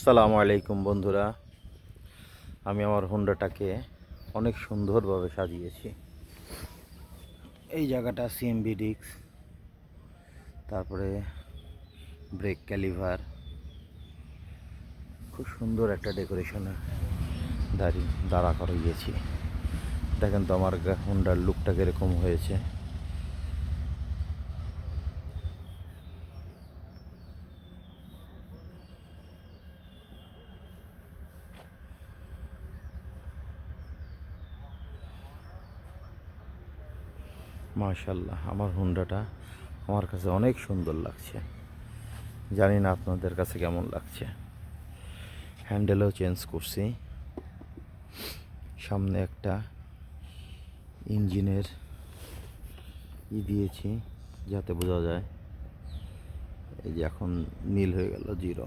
আসসালামু আলাইকুম বন্ধুরা। আমি আমার হোন্ডাটাকে অনেক সুন্দরভাবে সাজিয়েছি। এই জায়গাটা সিএমবি ডিক্স তারপরে ব্রেক ক্যালিভার খুব সুন্দর একটা ডেকোরেশনে দাঁড়ি দাঁড়া করিয়েছি দেখেন তো আমার হোন্ডার লুকটা কীরকম হয়েছে। মাশাল্লাহ আমার হুন্ডাটা আমার কাছে অনেক সুন্দর লাগছে। জানি না আপনাদের কাছে কেমন লাগছে। হ্যান্ডেলও চেঞ্জ করছি। সামনে একটা ইঞ্জিনের ই দিয়েছি, যাতে বোঝা যায়। এই যে এখন নীল হয়ে গেল, জিরো।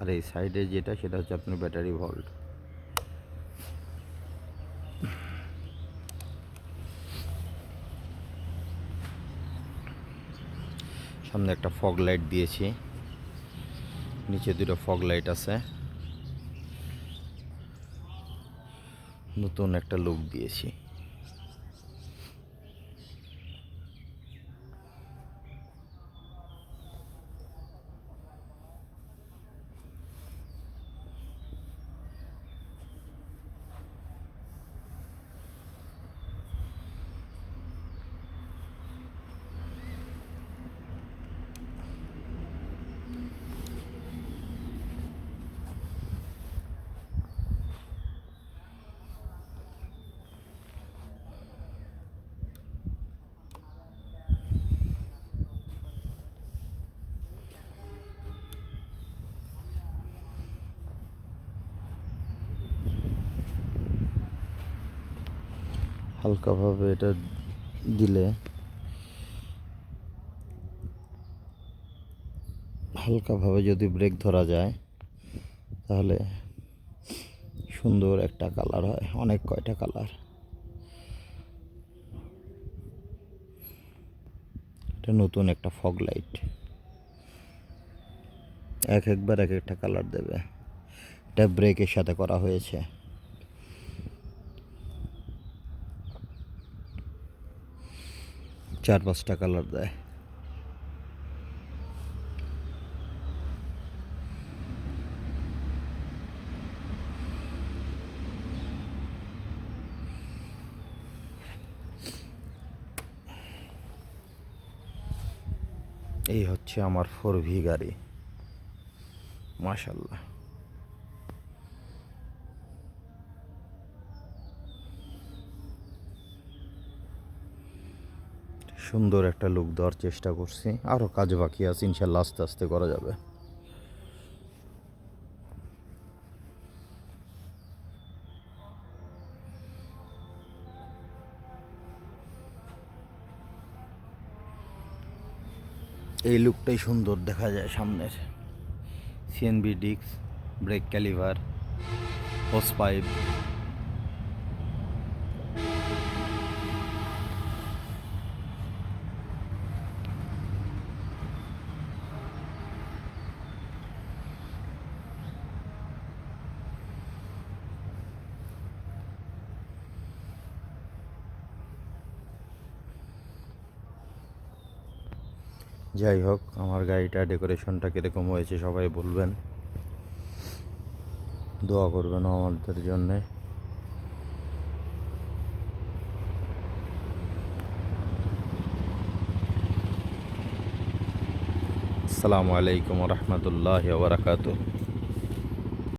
আর এই সাইডে যেটা, সেটা হচ্ছে আপনার ব্যাটারি ভল্ট। সামনে একটা ফগ লাইট দিয়েছি। নিচে দুটো ফগ লাইট আছে। নতুন একটা লুক দিয়েছি। হালকাভাবে এটা দিলে, হালকাভাবে যদি ব্রেক ধরা যায়, তাহলে সুন্দর একটা কালার হয়, অনেক কয়টা কালার এটা নতুন একটা ফগ লাইট এক একবার এক একটা কালার দেবে। এটা ব্রেকের সাথে করা হয়েছে। চার পাঁচটা কালার দেয়। এই হচ্ছে আমার ফোর ভি গাড়ি। মাশাল্লাহ সুন্দর একটা লুক দেওয়ার চেষ্টা করছি। আরও কাজ বাকি আছে, ইনশাল্লাহ আস্তে আস্তে করা যাবে। এই লুকটাই সুন্দর দেখা যায় সামনের। সিএনবি ডিক্স ব্রেক ক্যালিভার হোস পাইপ যাই হোক, আমার গাড়িটা ডেকোরেশনটা কীরকম হয়েছে সবাই বলবেন। দোয়া করবেন আমাদের জন্যে। আসসালামু আলাইকুম রহমতুল্লাহ বারাকাতুহ।